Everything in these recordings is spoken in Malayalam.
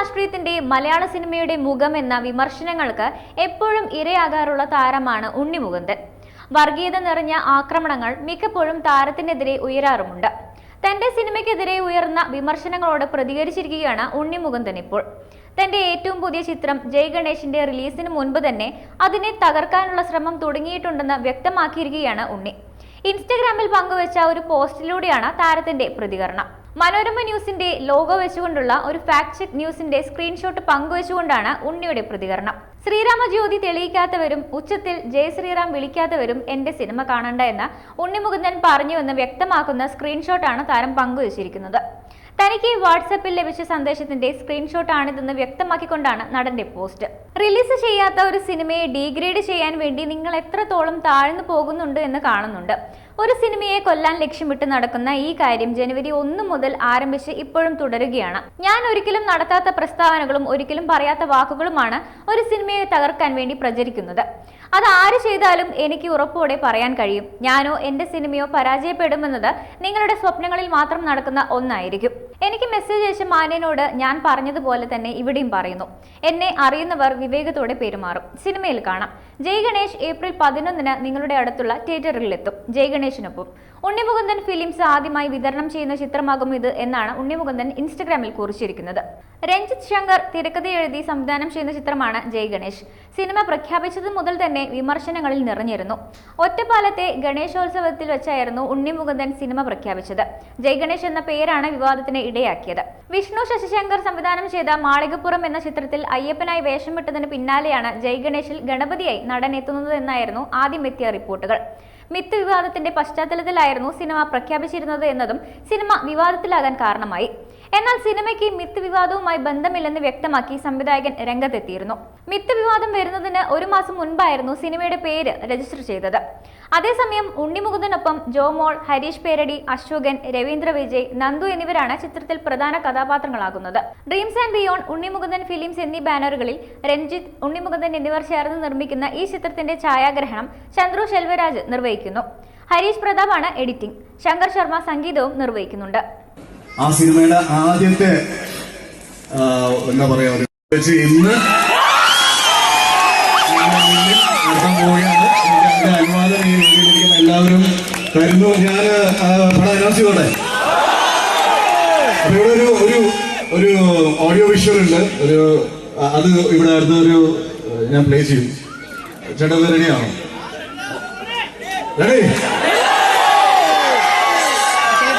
രാഷ്ട്രീയത്തിന്റെ മലയാള സിനിമയുടെ മുഖം എന്ന വിമർശനങ്ങൾക്ക് എപ്പോഴും ഇരയാകാറുള്ള താരമാണ് ഉണ്ണി ഉണ്ണിമുകുന്ദൻ. വർഗീയത നിറഞ്ഞ ആക്രമണങ്ങൾ മിക്കപ്പോഴും താരത്തിനെതിരെ ഉയരാറുമുണ്ട്. തന്റെ സിനിമയ്ക്കെതിരെ ഉയർന്ന വിമർശനങ്ങളോട് പ്രതികരിച്ചിരിക്കുകയാണ് ഉണ്ണി ഉണ്ണിമുകുന്ദൻ ഇപ്പോൾ. തന്റെ ഏറ്റവും പുതിയ ചിത്രം ജയ് ഗണേഷിന്റെ റിലീസിന് മുൻപ് തന്നെ അതിനെ തകർക്കാനുള്ള ശ്രമം തുടങ്ങിയിട്ടുണ്ടെന്ന് വ്യക്തമാക്കിയിരിക്കുകയാണ് ഉണ്ണി. ഇൻസ്റ്റഗ്രാമിൽ പങ്കുവച്ച ഒരു പോസ്റ്റിലൂടെയാണ് താരത്തിന്റെ പ്രതികരണം. മനോരമ ന്യൂസിന്റെ ലോഗോ വെച്ചുകൊണ്ടുള്ള ഒരു ഫാക്ട് ചെക്ക് ന്യൂസിന്റെ സ്ക്രീൻഷോട്ട് പങ്കുവച്ചുകൊണ്ടാണ് ഉണ്ണിയുടെ പ്രതികരണം. ശ്രീരാമ ജ്യോതി തെളിയിക്കാത്തവരും ഉച്ചത്തിൽ ജയ് ശ്രീറാം വിളിക്കാത്തവരും എന്റെ സിനിമ കാണണ്ട എന്ന് ഉണ്ണിമുകുന്ദൻ പറഞ്ഞുവെന്ന് വ്യക്തമാക്കുന്ന സ്ക്രീൻഷോട്ടാണ് താരം പങ്കുവച്ചിരിക്കുന്നത്. തനിക്ക് വാട്സപ്പിൽ ലഭിച്ച സന്ദേശത്തിന്റെ സ്ക്രീൻഷോട്ട് സ്ക്രീൻഷോട്ടാണിതെന്ന് വ്യക്തമാക്കിക്കൊണ്ടാണ് നടന്റെ പോസ്റ്റ്. റിലീസ് ചെയ്യാത്ത ഒരു സിനിമയെ ഡീഗ്രേഡ് ചെയ്യാൻ വേണ്ടി നിങ്ങൾ എത്രത്തോളം താഴ്ന്നു പോകുന്നുണ്ട് എന്ന് കാണുന്നുണ്ട്. ഒരു സിനിമയെ കൊല്ലാൻ ലക്ഷ്യമിട്ട് നടക്കുന്ന ഈ കാര്യം ജനുവരി ഒന്ന് മുതൽ ആരംഭിച്ച് ഇപ്പോഴും തുടരുകയാണ്. ഞാൻ ഒരിക്കലും നടത്താത്ത പ്രസ്താവനകളും ഒരിക്കലും പറയാത്ത വാക്കുകളുമാണ് ഒരു സിനിമയെ തകർക്കാൻ വേണ്ടി പ്രചരിക്കുന്നത്. അത് ആര് ചെയ്താലും എനിക്ക് ഉറപ്പോടെ പറയാൻ കഴിയും. ഞാനോ എന്റെ സിനിമയോ പരാജയപ്പെടുമെന്നത് നിങ്ങളുടെ സ്വപ്നങ്ങളിൽ മാത്രം നടക്കുന്ന ഒന്നായിരിക്കും. എനിക്ക് മെസ്സേജ് അയച്ച മാന്യനോട് ഞാൻ പറഞ്ഞതുപോലെ തന്നെ ഇവിടെയും പറയുന്നു. എന്നെ അറിയുന്നവർ വിവേകത്തോടെ പെരുമാറും. സിനിമയിൽ കാണാം. ജയ് ഗണേഷ് ഏപ്രിൽ പതിനൊന്നിന് നിങ്ങളുടെ അടുത്തുള്ള തിയേറ്ററുകളിലെത്തും ജയ് ഗണേഷിനൊപ്പം. ഉണ്ണിമുകുന്ദൻ ഫിലിംസ് ആദ്യമായി വിതരണം ചെയ്യുന്ന ചിത്രമാകും ഇത് എന്നാണ് ഉണ്ണിമുകുന്ദൻ ഇൻസ്റ്റഗ്രാമിൽ കുറിച്ചിരിക്കുന്നത്. രഞ്ജിത്ത് ശങ്കർ തിരക്കഥ എഴുതി സംവിധാനം ചെയ്യുന്ന ചിത്രമാണ് ജയ് ഗണേഷ്. സിനിമ പ്രഖ്യാപിച്ചത് മുതൽ തന്നെ വിമർശനങ്ങളിൽ നിറഞ്ഞിരുന്നു. ഒറ്റപ്പാലത്തെ ഗണേശോത്സവത്തിൽ വെച്ചായിരുന്നു ഉണ്ണിമുകുന്ദൻ സിനിമ പ്രഖ്യാപിച്ചത്. ജയ് ഗണേഷ് എന്ന പേരാണ് വിവാദത്തിന് ഇടയാക്കിയത്. വിഷ്ണു ശശിശങ്കർ സംവിധാനം ചെയ്ത മാളികപ്പുറം എന്ന ചിത്രത്തിൽ അയ്യപ്പനായി വേഷമിട്ടതിന് പിന്നാലെയാണ് ജയ് ഗണേഷിൽ ഗണപതിയായി നടൻ എത്തുന്നത് എന്നായിരുന്നു ആദ്യം എത്തിയ റിപ്പോർട്ടുകൾ. മിത്ത് വിവാദത്തിന്റെ പശ്ചാത്തലത്തിലായിരുന്നു സിനിമ പ്രഖ്യാപിച്ചിരുന്നത് എന്നതും സിനിമ വിവാദത്തിലാകാൻ കാരണമായി. എന്നാൽ സിനിമയ്ക്ക് മിത്ത് വിവാദവുമായി ബന്ധമില്ലെന്ന് വ്യക്തമാക്കി സംവിധായകൻ രംഗത്തെത്തിയിരുന്നു. മിത്ത് വിവാദം വരുന്നതിന് ഒരു മാസം മുൻപായിരുന്നു സിനിമയുടെ പേര് രജിസ്റ്റർ ചെയ്തത്. അതേസമയം ഉണ്ണിമുകുന്ദനൊപ്പം ജോമോൾ ഹരീഷ് പേരടി അശോകൻ രവീന്ദ്ര വിജയ് നന്ദു എന്നിവരാണ് ചിത്രത്തിൽ പ്രധാന കഥാപാത്രങ്ങളാകുന്നത്. Dreams and beyond Unni Mukundan films എന്നീ ബാനറുകളിൽ രഞ്ജിത്ത് ഉണ്ണിമുകുന്ദൻ എന്നിവർ ചേർന്ന് നിർമ്മിക്കുന്ന ഈ ചിത്രത്തിന്റെ ഛായാഗ്രഹണം ചന്ദ്രു ശെൽവരാജ് നിർവഹിക്കുന്നു. ഹരീഷ് പ്രതാപാണ് എഡിറ്റിംഗ് ശങ്കർ ശർമ്മ സംഗീതവും നിർവഹിക്കുന്നുണ്ട്. ആ സിനിമയുടെ ആദ്യത്തെ എന്താ പറയാ ഇന്ന് തരുന്നു ഞാൻ പടം അനൗൺസ് ചെയ്തോട്ടെ. അപ്പൊ ഇവിടെ ഒരു ഒരു ഒരു ഓഡിയോ വിഷ്വൽ ഉണ്ട്. ഒരു അത് ഇവിടെ വരുന്ന ഒരു ഞാൻ പ്ലേ ചെയ്യും. ചേട്ടാ റെഡിയാണോ റെഡി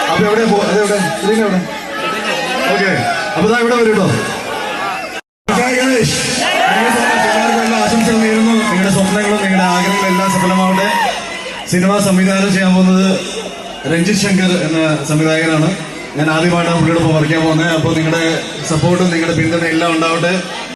അപ്പൊ എവിടെ അതെവിടെ ഇതിന് എവിടെ? ഓക്കെ അപ്പൊ ഇവിടെ വരും കേട്ടോ ഗണേഷ് സിനിമ സംവിധാനം ചെയ്യാൻ പോകുന്നത് രഞ്ജിത് ശങ്കർ എന്ന സംവിധായകനാണ്. ഞാൻ ആദ്യമായിട്ടാണ് പുള്ളിയോടൊപ്പം വർക്ക് ചെയ്യാൻ പോകുന്നത്. അപ്പോൾ നിങ്ങളുടെ സപ്പോർട്ടും നിങ്ങളുടെ പിന്തുണ എല്ലാം ഉണ്ടാവട്ടെ.